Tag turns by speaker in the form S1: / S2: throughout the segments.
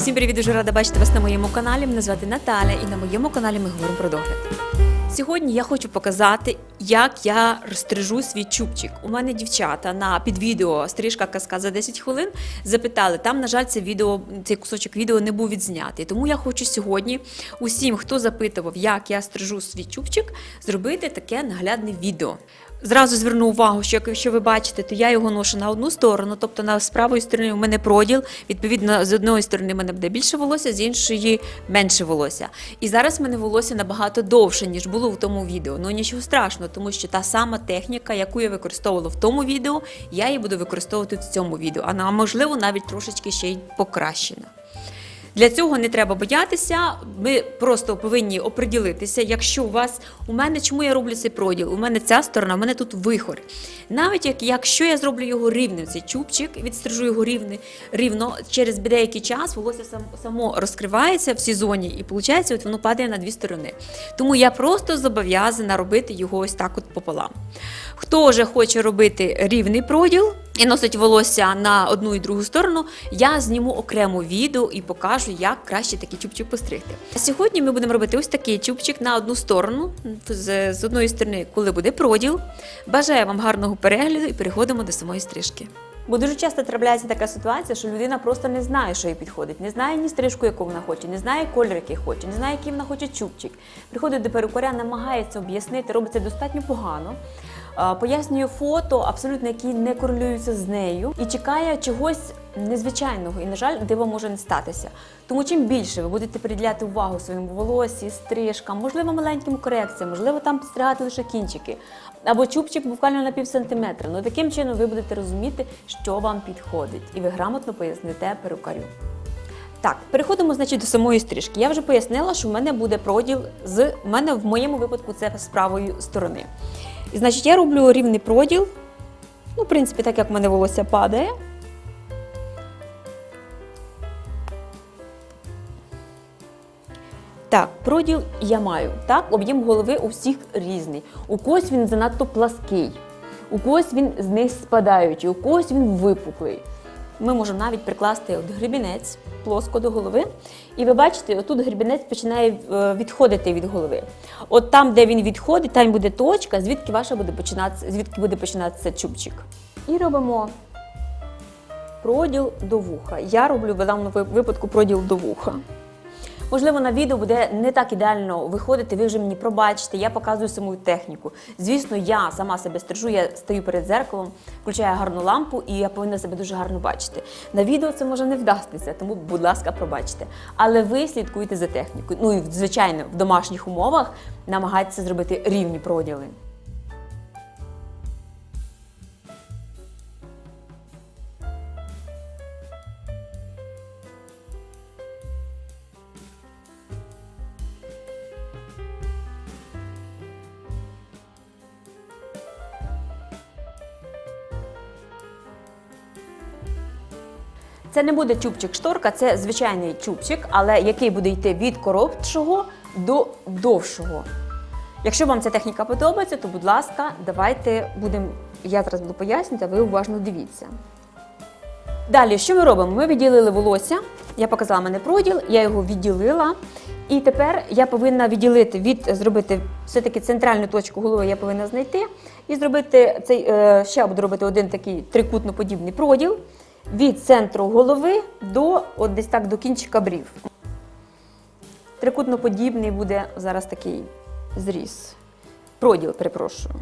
S1: Всім привіт, дуже рада бачити вас на моєму каналі. Мене звати Наталя, і на моєму каналі ми говоримо про догляд. Сьогодні я хочу показати, як я розстрижу свій чубчик. У мене дівчата на під відео стрижка казка за 10 хвилин запитали. Там, на жаль, це відео, цей кусочок відео не був відзнятий. Тому я хочу сьогодні усім, хто запитував, як я стрижу свій чубчик, зробити таке наглядне відео. Зразу зверну увагу, що якщо ви бачите, то я його ношу на одну сторону, тобто на з правої сторони у мене проділ. Відповідно, з одної сторони в мене буде більше волосся, з іншої менше волосся. І зараз в мене волосся набагато довше, ніж було в тому відео. Ну нічого страшного, тому що та сама техніка, яку я використовувала в тому відео, я її буду використовувати в цьому відео. А на- можливо, навіть трошечки ще й покращена. Для цього не треба боятися. Ми просто повинні оприділитися. Якщо у вас у мене, чому я роблю цей проділ? У мене ця сторона, у мене тут вихор. Навіть як, якщо я зроблю його рівним, цей чубчик, відстрижу його рівне, рівно, через деякий час волосся сам, само розкривається в сезоні і виходить, от воно падає на дві сторони. Тому я просто зобов'язана робити його ось так от пополам. Хто вже хоче робити рівний проділ і носить волосся на одну і другу сторону, я зніму окремо відео і покажу, як краще такий чубчик постригти. А сьогодні ми будемо робити ось такий чубчик на одну сторону, з, з одної сторони, коли буде проділ. Бажаю вам гарного перегляду і переходимо до самої стрижки. Бо дуже часто трапляється така ситуація, що людина просто не знає, що їй підходить, не знає ні стрижку, яку вона хоче, не знає колір, який хоче, не знає, який вона хоче чубчик. Приходить до перукаря, намагається об'яснити, робить це достатньо погано. Е, Пояснює фото, абсолютно які не корелюються з нею, і чекає чогось незвичайного. І, на жаль, диво може не статися. Тому чим більше ви будете приділяти увагу своєму волосі, стрижкам, можливо, маленьким корекціям, можливо, там підстригати лише кінчики, або чубчик буквально на пів сантиметра. Ну таким чином ви будете розуміти, що вам підходить, і ви грамотно поясните перукарю. Так, переходимо значить, до самої стрижки. Я вже пояснила, що в мене буде проділ з в мене в моєму випадку це з правої сторони. І значить, я роблю рівний проділ. Ну, в принципі, так як в мене волосся падає. Так, проділ я маю. Так, об'єм голови у всіх різний. У когось він занадто плаский, у когось він з них спадаючий, у когось він випуклий. Ми можемо навіть прикласти от гребінець плоско до голови. І ви бачите, отут гребінець починає е, відходити від голови. От там, де він відходить, там буде точка, звідки ваша буде починатися, звідки буде починатися чубчик. І робимо проділ до вуха. Я роблю в даному випадку проділ до вуха. Можливо, на відео буде не так ідеально виходити, ви вже мені пробачите, я показую саму техніку. Звісно, я сама себе стрижу, я стою перед зеркалом, включаю гарну лампу і я повинна себе дуже гарно бачити. На відео це може не вдастися, тому, будь ласка, пробачте. Але ви слідкуйте за технікою. Ну і звичайно, в домашніх умовах намагайтеся зробити рівні проділи. Це не буде чубчик-шторка, це звичайний чубчик, але який буде йти від коротшого до довшого. Якщо вам ця техніка подобається, то, будь ласка, давайте будемо. Я зараз буду пояснювати, а ви уважно дивіться. Далі, що ми робимо? Ми відділили волосся. Я показала мене проділ, я його відділила. І тепер я повинна відділити від зробити все-таки центральну точку голови я повинна знайти. І зробити цей, е, ще буду робити один такий трикутно-подібний проділ від центру голови до от десь так до кінчика брів. Трикутно-подібний буде зараз такий зріз. Проділ, перепрошую.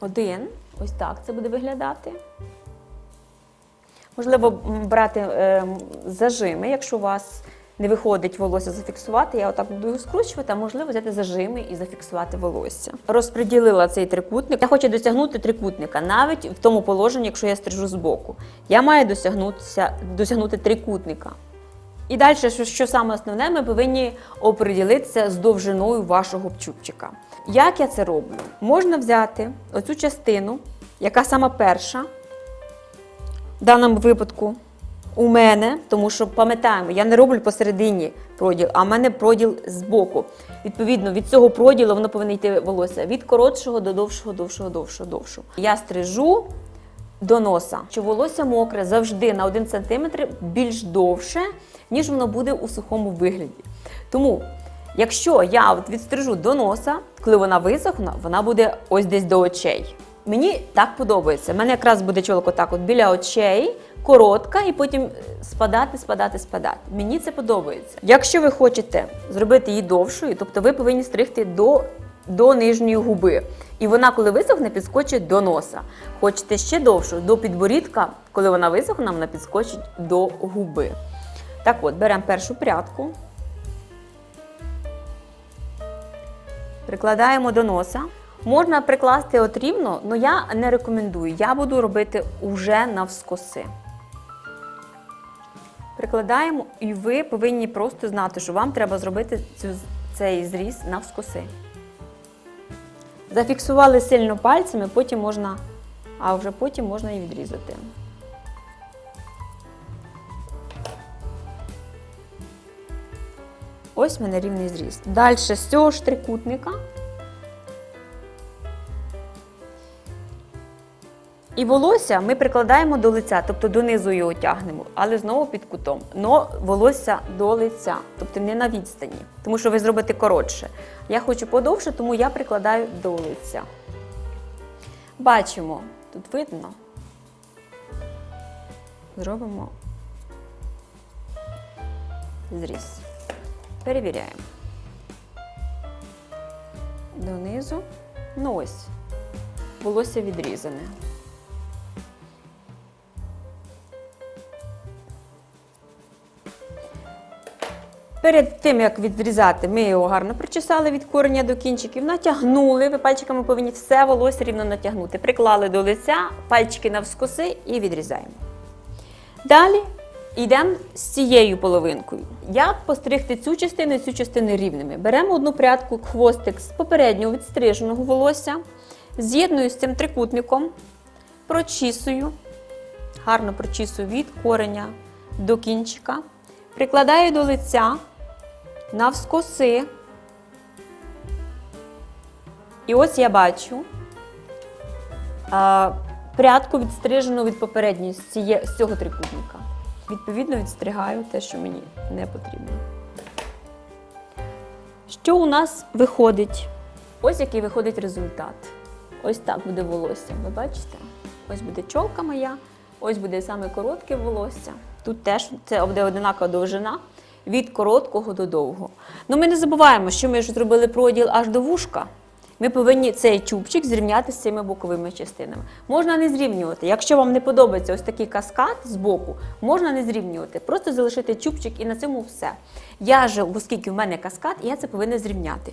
S1: Один. Ось так це буде виглядати. Можливо, брати е, зажими, якщо у вас не виходить волосся зафіксувати, я отак буду скручувати, а можливо взяти зажими і зафіксувати волосся. Розподілила цей трикутник. Я хочу досягнути трикутника, навіть в тому положенні, якщо я стрижу збоку. Я маю досягнутися, досягнути трикутника. І далі, що, що саме основне, ми повинні оприділитися з довжиною вашого чубчика. Як я це роблю? Можна взяти оцю частину, яка сама перша, в даному випадку у мене, тому що пам'ятаємо, я не роблю посередині проділ, а в мене проділ збоку. Відповідно, від цього проділу воно повинно йти волосся від коротшого до довшого, довшого, довшого, довшого. Я стрижу до носа. Що волосся мокре завжди на 1 см більш довше, ніж воно буде у сухому вигляді. Тому, якщо я відстрижу до носа, коли вона висохне, вона буде ось десь до очей. Мені так подобається. У мене якраз буде чолок отак от біля очей, коротка, і потім е, спадати, спадати, спадати. Мені це подобається. Якщо ви хочете зробити її довшою, тобто ви повинні стригти до, до нижньої губи. І вона, коли висохне, підскочить до носа. Хочете ще довшу, до підборідка, коли вона висохне, вона підскочить до губи. Так от, беремо першу прядку. Прикладаємо до носа. Можна прикласти от рівно, але я не рекомендую. Я буду робити уже навскоси. Прикладаємо, і ви повинні просто знати, що вам треба зробити цю, цей зріз навскоси. Зафіксували сильно пальцями, потім можна, а вже потім можна і відрізати. Ось в мене рівний зріз. Далі з цього ж трикутника. І волосся ми прикладаємо до лиця, тобто донизу його тягнемо, але знову під кутом. Но волосся до лиця, тобто не на відстані, тому що ви зробите коротше. Я хочу подовше, тому я прикладаю до лиця. Бачимо, тут видно. Зробимо зріз. Перевіряємо. Донизу. Ну ось. Волосся відрізане. Перед тим, як відрізати, ми його гарно причесали від кореня до кінчиків, натягнули. Ви пальчиками повинні все волосся рівно натягнути. Приклали до лиця, пальчики навскоси і відрізаємо. Далі йдемо з цією половинкою. Як постригти цю частину і цю частину рівними? Беремо одну прядку, хвостик з попереднього відстриженого волосся, з'єдную з цим трикутником, прочісую, гарно прочісую від кореня до кінчика. Прикладаю до лиця навскоси. І ось я бачу а, прядку відстрижену від попередньої з, ціє, з цього трикутника. Відповідно, відстригаю те, що мені не потрібно. Що у нас виходить? Ось який виходить результат. Ось так буде волосся. Ви бачите? Ось буде чолка моя, ось буде саме коротке волосся. Тут теж це буде одинакова довжина від короткого до довгого. Ну ми не забуваємо, що ми ж зробили проділ аж до вушка. Ми повинні цей чубчик зрівняти з цими боковими частинами. Можна не зрівнювати. Якщо вам не подобається ось такий каскад з боку, можна не зрівнювати. Просто залишити чубчик і на цьому все. Я ж, оскільки в мене каскад, я це повинна зрівняти.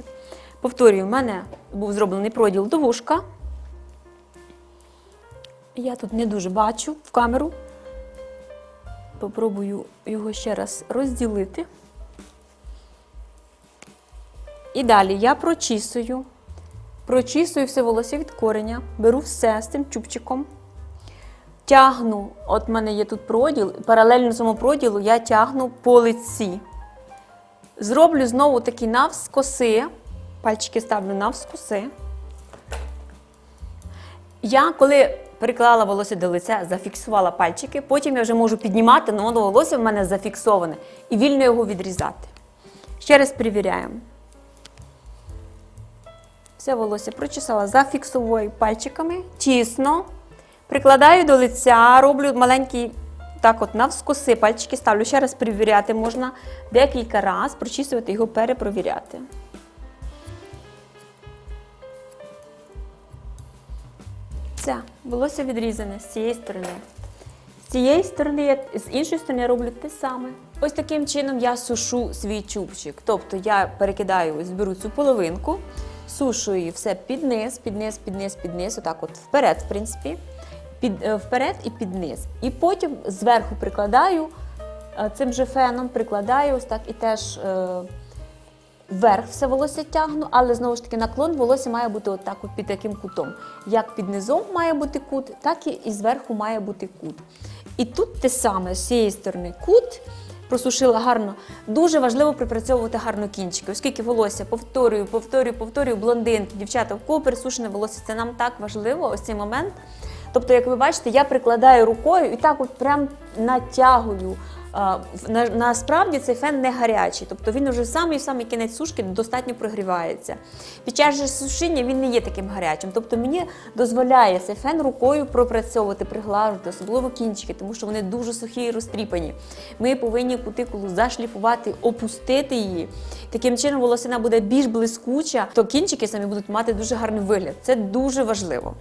S1: Повторюю, в мене був зроблений проділ до вушка. Я тут не дуже бачу в камеру. Попробую його ще раз розділити. І далі я прочісую, прочісую все волосся від кореня, беру все з цим чубчиком, тягну, от в мене є тут проділ, паралельно цьому проділу я тягну по лиці. Зроблю знову такі навскоси, пальчики ставлю навскоси. Я коли приклала волосся до лиця, зафіксувала пальчики, потім я вже можу піднімати, але воно волосся в мене зафіксоване і вільно його відрізати. Ще раз перевіряємо. Все волосся прочесала, зафіксовую пальчиками, тісно. Прикладаю до лиця, роблю маленький так от навскоси, пальчики ставлю. Ще раз перевіряти можна декілька разів, прочісувати його, перепровіряти. Все, волосся відрізане з цієї сторони. З цієї сторони, з іншої сторони я роблю те саме. Ось таким чином я сушу свій чубчик. Тобто я перекидаю, ось беру цю половинку, сушу її все під низ, під низ, під низ, під низ, отак от вперед, в принципі, під, е, вперед і під низ. І потім зверху прикладаю е, цим же феном, прикладаю ось так і теж. Вверх все волосся тягну, але знову ж таки наклон волосся має бути отак от під таким кутом. Як під низом має бути кут, так і зверху має бути кут. І тут те саме з цієї сторони кут. Просушила гарно. Дуже важливо припрацьовувати гарно кінчики, оскільки волосся повторюю, повторюю, повторюю, блондинки, дівчата, в кого пересушене волосся, це нам так важливо, ось цей момент. Тобто, як ви бачите, я прикладаю рукою і так от прям натягую. В- на, насправді цей фен не гарячий, тобто він уже самий самий кінець сушки достатньо прогрівається. Під час же сушіння він не є таким гарячим. Тобто мені дозволяє цей фен рукою пропрацьовувати, приглажувати, особливо кінчики, тому що вони дуже сухі і розтріпані. Ми повинні кутикулу зашліфувати, опустити її. Таким чином волосина буде більш блискуча, то кінчики самі будуть мати дуже гарний вигляд. Це дуже важливо.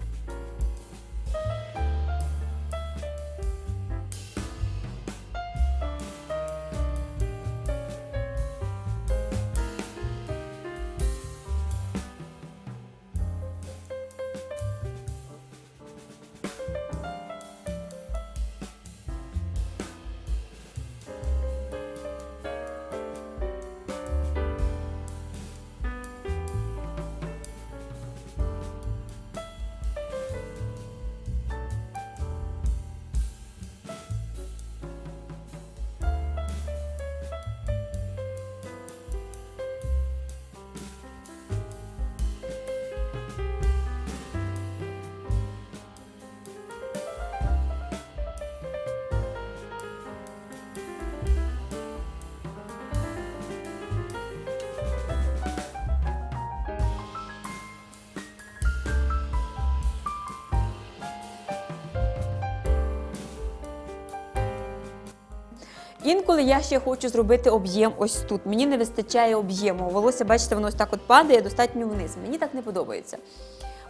S1: Інколи я ще хочу зробити об'єм ось тут. Мені не вистачає об'єму. Волосся, бачите, воно ось так от падає достатньо вниз. Мені так не подобається.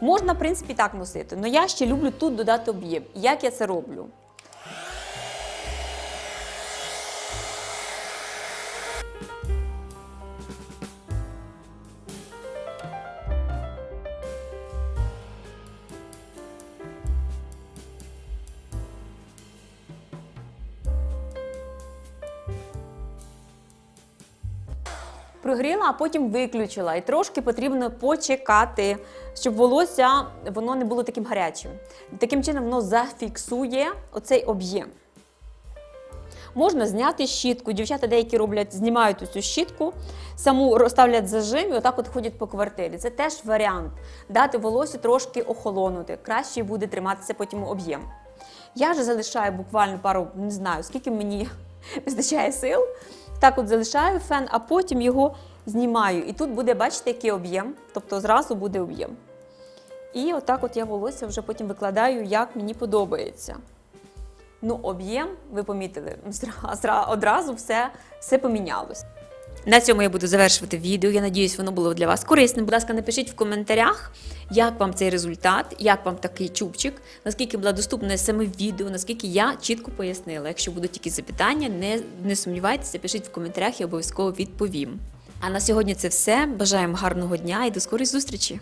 S1: Можна, в принципі, так носити, але я ще люблю тут додати об'єм. Як я це роблю? Прогріла, а потім виключила. І трошки потрібно почекати, щоб волосся воно не було таким гарячим. Таким чином воно зафіксує оцей об'єм. Можна зняти щітку. Дівчата деякі роблять, знімають цю щітку, саму розставлять зажим і отак от ходять по квартирі. Це теж варіант. Дати волосю трошки охолонути. Краще буде триматися потім об'єм. Я ж залишаю буквально пару, не знаю, скільки мені вистачає сил. Так от залишаю фен, а потім його знімаю. І тут буде, бачите, який об'єм, тобто зразу буде об'єм. І отак от я волосся вже потім викладаю, як мені подобається. Ну, об'єм, ви помітили, одразу все, все помінялось. На цьому я буду завершувати відео. Я надіюсь, воно було для вас корисним. Будь ласка, напишіть в коментарях, як вам цей результат, як вам такий чубчик, наскільки було доступне саме відео, наскільки я чітко пояснила. Якщо будуть якісь запитання, не, не сумнівайтеся, пишіть в коментарях, я обов'язково відповім. А на сьогодні це все. Бажаємо гарного дня і до скорої зустрічі!